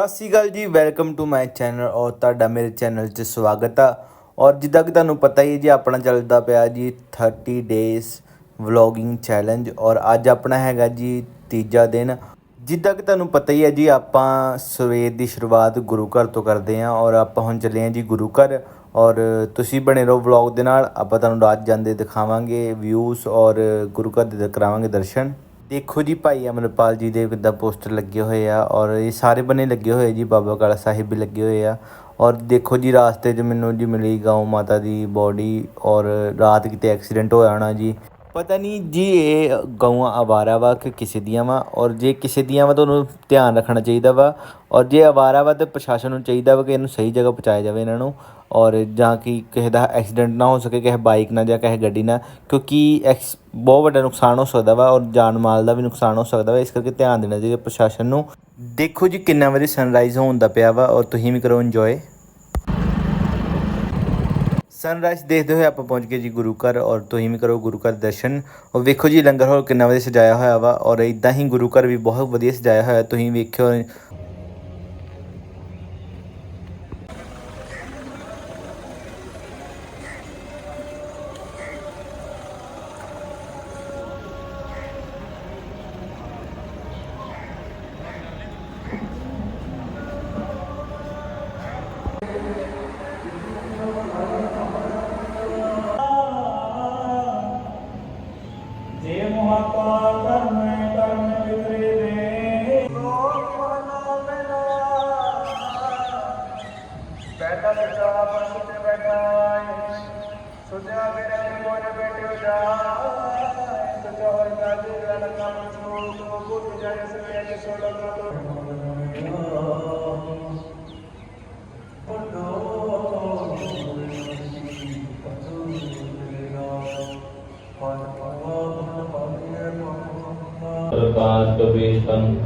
ਸਤਿ ਸ਼੍ਰੀ ਅਕਾਲ ਜੀ welcome to my channel ਔਰ ਤੁਹਾਡਾ ਮੇਰੇ ਚੈਨਲ 'ਚ ਸਵਾਗਤ ਆ। ਔਰ ਜਿੱਦਾਂ ਕਿ ਤੁਹਾਨੂੰ ਪਤਾ ਹੀ ਹੈ ਜੀ, ਆਪਣਾ ਚੱਲਦਾ ਪਿਆ ਜੀ 30 ਡੇਜ਼ ਵਲੌਗਿੰਗ ਚੈਲੰਜ ਔਰ ਅੱਜ ਆਪਣਾ ਹੈਗਾ ਜੀ ਤੀਜਾ ਦਿਨ। ਜਿੱਦਾਂ ਕਿ ਤੁਹਾਨੂੰ ਪਤਾ ਹੀ ਹੈ ਜੀ, ਆਪਾਂ ਸਵੇਰ ਦੀ ਸ਼ੁਰੂਆਤ ਗੁਰੂ ਘਰ ਤੋਂ ਕਰਦੇ ਹਾਂ ਔਰ ਆਪਾਂ ਹੁਣ ਚੱਲੇ ਹਾਂ ਜੀ ਗੁਰੂ ਘਰ। ਔਰ ਤੁਸੀਂ ਬਣੇ ਰਹੋ ਵਲੌਗ ਦੇ ਨਾਲ, ਆਪਾਂ ਤੁਹਾਨੂੰ ਰਾਤ ਜਾਂਦੇ ਦਿਖਾਵਾਂਗੇ ਵਿਊਜ਼ ਔਰ ਗੁਰੂ ਘਰ ਦੇ ਕਰਾਵਾਂਗੇ ਦਰਸ਼ਨ। ਦੇਖੋ ਜੀ ਭਾਈ ਅਮਰਪਾਲ ਜੀ ਦੇ ਕਿੱਦਾਂ ਪੋਸਟਰ ਲੱਗੇ ਹੋਏ ਆ ਔਰ ਇਹ ਸਾਰੇ ਬੰਨੇ ਲੱਗੇ ਹੋਏ ਜੀ, ਬਾਬਾ ਕਾਲਾ ਸਾਹਿਬ ਵੀ ਲੱਗੇ ਹੋਏ ਆ। ਔਰ ਦੇਖੋ ਜੀ, ਰਾਸਤੇ 'ਚ ਮੈਨੂੰ ਜੀ ਮਿਲੀ ਗਾਉ ਮਾਤਾ ਦੀ ਬੋਡੀ ਔਰ ਰਾਤ ਕਿਤੇ ਐਕਸੀਡੈਂਟ ਹੋਇਆ ਹੋਣਾ ਜੀ। ਪਤਾ ਨਹੀਂ ਜੀ, ਇਹ ਗਊਆਂ ਆਵਾਰਾ ਵਾ ਕਿ ਕਿਸੇ ਦੀਆਂ ਵਾ? ਔਰ ਜੇ ਕਿਸੇ ਦੀਆਂ ਵਾ ਤਾਂ ਉਹਨੂੰ ਧਿਆਨ ਰੱਖਣਾ ਚਾਹੀਦਾ ਵਾ। ਔਰ ਜੇ ਆਵਾਰਾ ਵਾ ਤਾਂ ਪ੍ਰਸ਼ਾਸਨ ਨੂੰ ਚਾਹੀਦਾ ਵਾ ਕਿ ਇਹਨੂੰ ਸਹੀ ਜਗ੍ਹਾ ਪਹੁੰਚਾਇਆ ਜਾਵੇ ਇਹਨਾਂ ਨੂੰ। ਔਰ ਜਾਂ ਕਿ ਕਿਸੇ ਦਾ ਐਕਸੀਡੈਂਟ ਨਾ ਹੋ ਸਕੇ, ਕਿਸੇ ਬਾਈਕ ਨਾਲ ਜਾਂ ਕਿਸੇ ਗੱਡੀ ਨਾਲ, ਕਿਉਂਕਿ ਐਕਸ, ਬਹੁਤ ਵੱਡਾ ਨੁਕਸਾਨ ਹੋ ਸਕਦਾ ਵਾ ਔਰ ਜਾਨ ਮਾਲ ਦਾ ਵੀ ਨੁਕਸਾਨ ਹੋ ਸਕਦਾ ਵਾ, ਇਸ ਕਰਕੇ ਧਿਆਨ ਦੇਣਾ ਚਾਹੀਦਾ ਪ੍ਰਸ਼ਾਸਨ ਨੂੰ। ਦੇਖੋ ਜੀ ਕਿੰਨਾ ਵਜੇ ਸਨਰਾਈਜ਼ ਹੋਣ ਦਾ ਪਿਆ ਵਾ ਔਰ ਤੁਸੀਂ ਵੀ ਕਰੋ ਇੰਜੋਏ ਸਨਰਾਈਜ਼ ਦੇਖਦੇ ਹੋਏ ਆਪਾਂ ਪਹੁੰਚ ਗਏ ਜੀ ਗੁਰੂ ਘਰ ਔਰ ਤੁਸੀਂ ਵੀ ਕਰੋ ਗੁਰੂ ਘਰ ਦਰਸ਼ਨ। ਔਰ ਵੇਖੋ ਜੀ ਲੰਗਰ ਹਾਲ ਕਿੰਨਾ ਵਧੀਆ ਸਜਾਇਆ ਹੋਇਆ ਵਾ ਔਰ ਇਦਾਂ ਹੀ ਗੁਰੂ ਘਰ ਵੀ ਬਹੁਤ ਵਧੀਆ ਸਜਾਇਆ ਹੋਇਆ, ਤੁਸੀਂ ਵੇਖਿਓ। ਮੇਰੇ ਮੋਨ ਬੈਠਿਓ ਜਾ ਸੁਝਿਆ ਹੋਇ ਕਾਜੇ ਰਣ ਕੰਮ ਛੋੜ ਤੋ ਬੁੱਧ ਜਾਇ ਸਵੇ ਜੇ ਸੋੜ ਤੋ ਪ੍ਰਕਾਸ਼ ਕਬੀਸ਼ਤੰ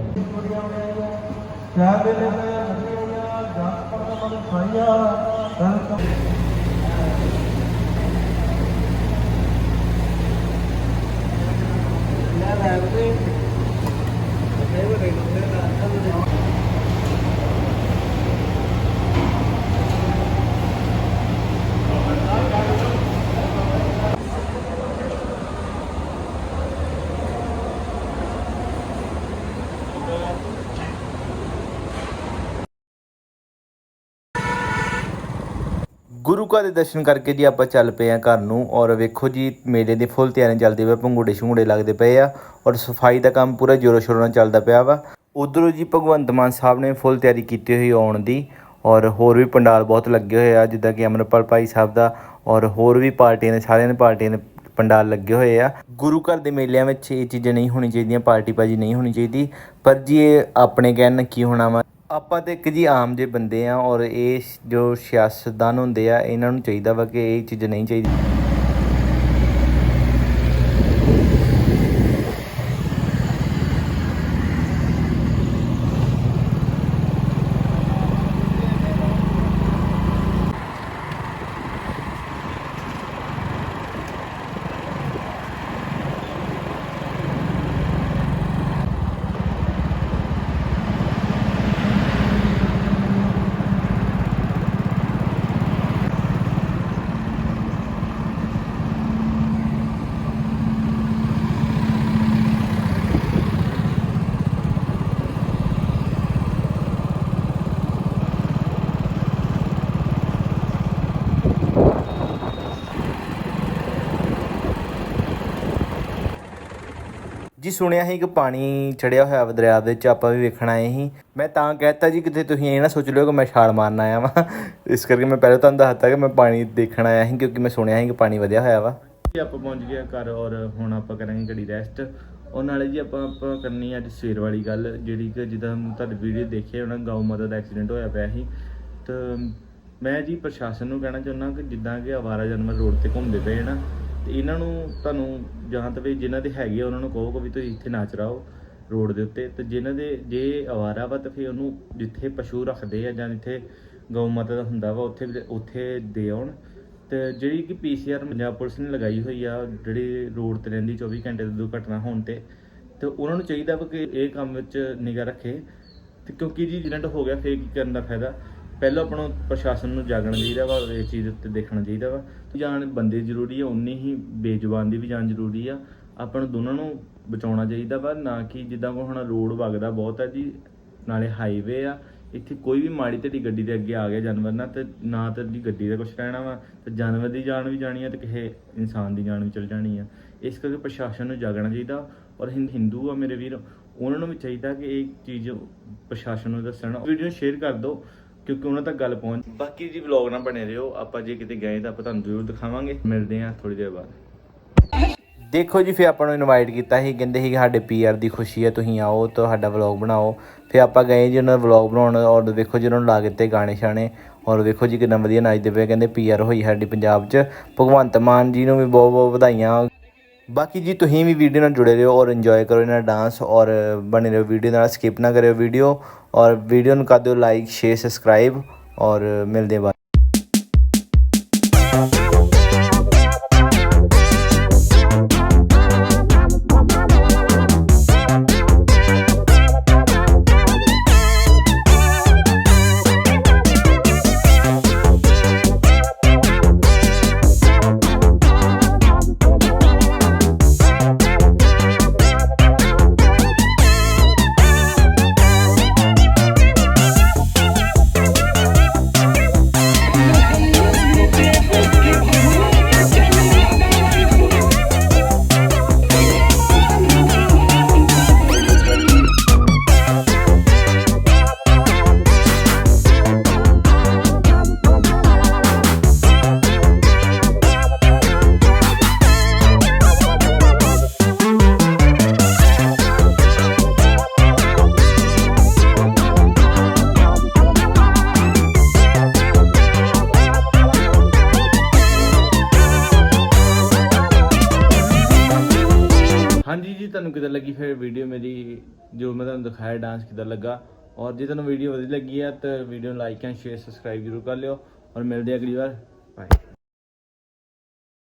ਗੁਰੂ ਘਰ ਦੇ ਦਰਸ਼ਨ ਕਰਕੇ ਜੀ ਆਪਾਂ ਚੱਲ ਪਏ ਆ ਘਰ ਨੂੰ ਔਰ ਵੇਖੋ ਜੀ, ਮੇਲੇ ਦੀ ਫੁੱਲ ਤਿਆਰੀ ਚੱਲਦੀ ਪਈ ਪੰਗੂੜੇ ਸ਼ੰਗੂੜੇ ਲੱਗਦੇ ਪਏ ਆ ਔਰ ਸਫ਼ਾਈ ਦਾ ਕੰਮ ਪੂਰਾ ਜ਼ੋਰੋ ਸ਼ੋਰੋ ਨਾਲ ਚੱਲਦਾ ਪਿਆ ਵਾ। ਉਧਰੋਂ ਜੀ ਭਗਵੰਤ ਮਾਨ ਸਾਹਿਬ ਨੇ ਫੁੱਲ ਤਿਆਰੀ ਕੀਤੀ ਹੋਈ ਆਉਣ ਦੀ ਔਰ ਹੋਰ ਵੀ ਪੰਡਾਲ ਬਹੁਤ ਲੱਗੇ ਹੋਏ ਆ, ਜਿੱਦਾਂ ਕਿ ਅਮਰਪਾਲ ਭਾਈ ਸਾਹਿਬ ਦਾ ਔਰ ਹੋਰ ਵੀ ਪਾਰਟੀਆਂ ਦੇ ਸਾਰਿਆਂ ਨੇ ਪਾਰਟੀਆਂ ਦੇ ਪੰਡਾਲ ਲੱਗੇ ਹੋਏ ਆ। ਗੁਰੂ ਘਰ ਦੇ ਮੇਲਿਆਂ ਵਿੱਚ ਇਹ ਚੀਜ਼ਾਂ ਨਹੀਂ ਹੋਣੀ ਚਾਹੀਦੀਆਂ ਪਾਰਟੀ ਬਾਜੀ ਨਹੀਂ ਹੋਣੀ ਚਾਹੀਦੀ, ਪਰ ਜੀ ਇਹ ਆਪਣੇ ਕਹਿਣ ਨਾਲ ਕੀ ਹੋਣਾ ਵਾ? ਆਪਾਂ ਤੇ ਇੱਕ ਜੀ ਆਮ ਜੇ ਬੰਦੇ ਆ ਔਰ ਇਹ ਜੋ ਸਿਆਸਤਦਾਨ ਹੁੰਦੇ ਆ, ਇਹਨਾਂ ਨੂੰ ਚਾਹੀਦਾ ਵਾ ਕਿ ਇਹ ਚੀਜ਼ ਨਹੀਂ ਚਾਹੀਦੀ। ਜੀ ਸੁਣਿਆ ਸੀ ਕਿ ਪਾਣੀ ਚੜਿਆ ਹੋਇਆ ਵਾ ਦਰਿਆ ਦੇ ਵਿੱਚ, ਆਪਾਂ ਵੀ ਵੇਖਣ ਆਏ ਸੀ। ਮੈਂ ਤਾਂ ਕਹਿਤਾ ਜੀ, ਕਿਤੇ ਤੁਸੀਂ ਇਹ ਨਾ ਸੋਚ ਲਿਓ ਕਿ ਮੈਂ ਛਾਲ ਮਾਰਨ ਆਇਆ ਵਾਂ। ਇਸ ਕਰਕੇ ਮੈਂ ਪਹਿਲਾਂ ਤੁਹਾਨੂੰ ਦੱਸਤਾ ਕਿ ਮੈਂ ਪਾਣੀ ਦੇਖਣ ਆਇਆ ਸੀ, ਕਿਉਂਕਿ ਮੈਂ ਸੁਣਿਆ ਸੀ ਕਿ ਪਾਣੀ ਵਧਿਆ ਹੋਇਆ ਵਾ। ਜੀ, ਆਪਾਂ ਪਹੁੰਚ ਗਏ ਘਰ ਔਰ ਹੁਣ ਆਪਾਂ ਕਰਾਂਗੇ ਘੜੀ ਰੈਸਟ ਉਹ ਨਾਲੇ ਜੀ ਆਪਾਂ ਆਪਾਂ ਕਰਨੀ ਅੱਜ ਸਵੇਰ ਵਾਲੀ ਗੱਲ, ਜਿਹੜੀ ਕਿ ਜਿੱਦਾਂ ਤੁਹਾਡੀ ਵੀਡੀਓ ਦੇਖਿਆ ਉਹਨਾਂ ਗਾਉ ਮਾਤਾ ਦਾ ਐਕਸੀਡੈਂਟ ਹੋਇਆ ਪਿਆ ਸੀ। ਤਾਂ ਮੈਂ ਜੀ ਪ੍ਰਸ਼ਾਸਨ ਨੂੰ ਕਹਿਣਾ ਚਾਹੁੰਦਾ ਕਿ ਜਿੱਦਾਂ ਕਿ ਆਵਾਰਾ ਜਾਨਵਰ ਰੋਡ ਤੇ ਘੁੰਮਦੇ ਪਏ ਨਾ ਤੇ ਇਹਨਾਂ ਨੂੰ ਤੁਹਾਨੂੰ ਜਾਂ ਤਾਂ ਵੀ ਜਿਨ੍ਹਾਂ ਦੇ ਹੈਗੇ ਆ, ਉਹਨਾਂ ਨੂੰ ਕਹੋ ਕਿ ਵੀ ਤੁਸੀਂ ਇੱਥੇ ਨਾ ਚਰਾਓ ਰੋਡ ਦੇ ਉੱਤੇ। ਤੇ ਜਿਨ੍ਹਾਂ ਦੇ ਜੇ ਆਵਾਰਾ ਵਾ ਤਾਂ ਫਿਰ ਉਹਨੂੰ ਜਿੱਥੇ ਪਸ਼ੂ ਰੱਖਦੇ ਆ ਜਾਂ ਜਿੱਥੇ ਗਊ ਮਾਤਾ ਦਾ ਹੁੰਦਾ ਵਾ, ਉੱਥੇ ਉੱਥੇ ਦੇ ਆਉਣ। ਤੇ ਜਿਹੜੀ ਕਿ ਪੀਸੀਆਰ ਪੰਜਾਬ ਪੁਲਿਸ ਨੇ ਲਗਾਈ ਹੋਈ ਆ, ਜਿਹੜੀ ਰੋਡ ਤੇ ਰਹਿੰਦੀ 24 ਘੰਟੇ ਦੀ ਦੁਰਘਟਨਾ ਹੋਣ ਤੇ ਤੇ ਉਹਨਾਂ ਨੂੰ ਚਾਹੀਦਾ ਵਾ ਕਿ ਇਹ ਕੰਮ ਵਿੱਚ ਨਿਗਾਹ ਰੱਖੇ। ਤੇ ਕਿਉਂਕਿ ਜੀ ਐਕਸੀਡੈਂਟ ਹੋ ਗਿਆ, ਫੇਰ ਕੀ ਕਰਨ ਦਾ ਫਾਇਦਾ? ਪਹਿਲਾਂ ਆਪਾਂ ਨੂੰ ਪ੍ਰਸ਼ਾਸਨ ਨੂੰ ਜਾਗਣਾ ਚਾਹੀਦਾ ਵਾ ਇਸ ਚੀਜ਼ ਉੱਤੇ ਦੇਖਣਾ ਚਾਹੀਦਾ ਵਾ। ਜਾਨ ਬੰਦੇ ਜ਼ਰੂਰੀ ਆ ਉਨੀ ਹੀ ਬੇਜ਼ੁਬਾਨ ਦੀ ਵੀ ਜਾਨ ਜ਼ਰੂਰੀ ਆ। ਆਪਾਂ ਨੂੰ ਦੋਨਾਂ ਨੂੰ ਬਚਾਉਣਾ ਚਾਹੀਦਾ ਵਾ, ਨਾ ਕਿ ਜਿੱਦਾਂ ਕੋ ਹੁਣ ਰੋਡ ਵਗਦਾ ਬਹੁਤ ਆ ਜੀ, ਨਾਲੇ ਹਾਈਵੇ ਆ। ਇੱਥੇ ਕੋਈ ਵੀ ਮਾੜੀ ਢੇਡੀ ਗੱਡੀ ਦੇ ਅੱਗੇ ਆ ਗਿਆ ਜਾਨਵਰ ਨਾ ਤੇ ਨਾ ਤੇ ਦੀ ਗੱਡੀ ਦਾ ਕੁਝ ਰਹਿਣਾ ਵਾ। ਤੇ ਜਾਨਵਰ ਦੀ ਜਾਨ ਵੀ ਜਾਣੀ ਆ ਤੇ ਕਿਸੇ ਇਨਸਾਨ ਦੀ ਜਾਨ ਵੀ ਚਲ ਜਾਣੀ ਆ। ਇਸ ਕਰਕੇ ਪ੍ਰਸ਼ਾਸਨ ਨੂੰ ਜਾਗਣਾ ਚਾਹੀਦਾ। ਔਰ ਹਿੰਦ ਹਿੰਦੂ ਆ ਮੇਰੇ ਵੀਰ, ਉਹਨਾਂ ਨੂੰ ਵੀ ਚਾਹੀਦਾ ਕਿ ਇਹ ਚੀਜ਼ ਪ੍ਰਸ਼ਾਸਨ ਨੂੰ ਦੱਸਣ। ਵੀਡੀਓ ਸ਼ੇਅਰ ਕਰ ਦਿਓ। ਕਿਉਂਕਿ ਉਹਨਾਂ ਤੱਕ ਗੱਲ ਪਹੁੰਚ ਬਾਕੀ ਜੀ ਵਲੌਗ ਨਾ ਬਣੇ ਰਹੋ, ਆਪਾਂ ਜੇ ਕਿਤੇ ਗਏ ਤਾਂ ਆਪਾਂ ਤੁਹਾਨੂੰ ਜ਼ਰੂਰ ਦਿਖਾਵਾਂਗੇ। ਮਿਲਦੇ ਹਾਂ ਥੋੜੀ ਦੇਰ ਬਾਅਦ। ਦੇਖੋ ਜੀ, ਫਿਰ ਆਪਾਂ ਨੂੰ ਇਨਵਾਈਟ ਕੀਤਾ ਸੀ, ਕਹਿੰਦੇ ਸੀ ਕਿ ਸਾਡੇ ਪੀਆਰ ਦੀ ਖੁਸ਼ੀ ਹੈ, ਤੁਸੀਂ ਆਓ, ਤੁਹਾਡਾ ਸਾਡਾ ਵਲੌਗ ਬਣਾਓ। ਫਿਰ ਆਪਾਂ ਗਏ ਜੀ, ਉਹਨਾਂ ਦਾ ਵਲੌਗ ਬਣਾਉਣ, ਔਰ ਦੇਖੋ ਜੀ, ਉਹਨਾਂ ਨੂੰ ਲਾ ਦਿੱਤੇ ਗਾਣੇ ਸ਼ਾਣੇ। ਔਰ ਦੇਖੋ ਜੀ, ਕਿੰਨਾ ਵਧੀਆ ਨਾਚਦੇ ਪਏ ਕਹਿੰਦੇ ਪੀਆਰ ਹੋਈ ਸਾਡੀ ਪੰਜਾਬ 'ਚ। ਭਗਵੰਤ ਮਾਨ ਜੀ ਨੂੰ ਵੀ ਬਹੁਤ ਬਹੁਤ ਵਧਾਈਆਂ। ਬਾਕੀ ਜੀ, ਤੁਸੀਂ ਵੀ ਵੀਡੀਓ ਨਾਲ ਜੁੜੇ ਰਹੋ, ਔਰ ਇੰਜੋਏ ਕਰੋ ਇਹਨਾਂ ਡਾਂਸ ਔਰ ਬਣੇ ਰਹੋ ਵੀਡੀਓ ਨਾਲ ਸਕਿਪ ਨਾ ਕਰਿਓ ਵੀਡੀਓ। ਔਰ ਵੀਡੀਓ ਨੂੰ ਕਰ ਦਿਓ ਲਾਈਕ ਸ਼ੇਅਰ ਸਬਸਕ੍ਰਾਈਬ ਔਰ ਮਿਲਦੇ ਹਾਂ ਹਾਂਜੀ ਜੀ, ਤੁਹਾਨੂੰ ਕਿਦਾਂ ਲੱਗੀ ਫਿਰ ਵੀਡੀਓ ਮੇਰੀ? ਜੋ ਮੈਂ ਤੁਹਾਨੂੰ ਦਿਖਾਇਆ ਡਾਂਸ ਕਿਦਾਂ ਲੱਗਾ? ਔਰ ਜੇ ਤੁਹਾਨੂੰ ਵੀਡੀਓ ਵਧੀਆ ਲੱਗੀ ਹੈ, ਤਾਂ ਵੀਡੀਓ ਨੂੰ ਲਾਈਕ ਐਂਡ ਸ਼ੇਅਰ ਸਬਸਕ੍ਰਾਈਬ ਜ਼ਰੂਰ ਕਰ ਲਿਓ। ਔਰ ਮਿਲਦੇ ਆ ਅਗਲੀ ਵਾਰ। ਬਾਏ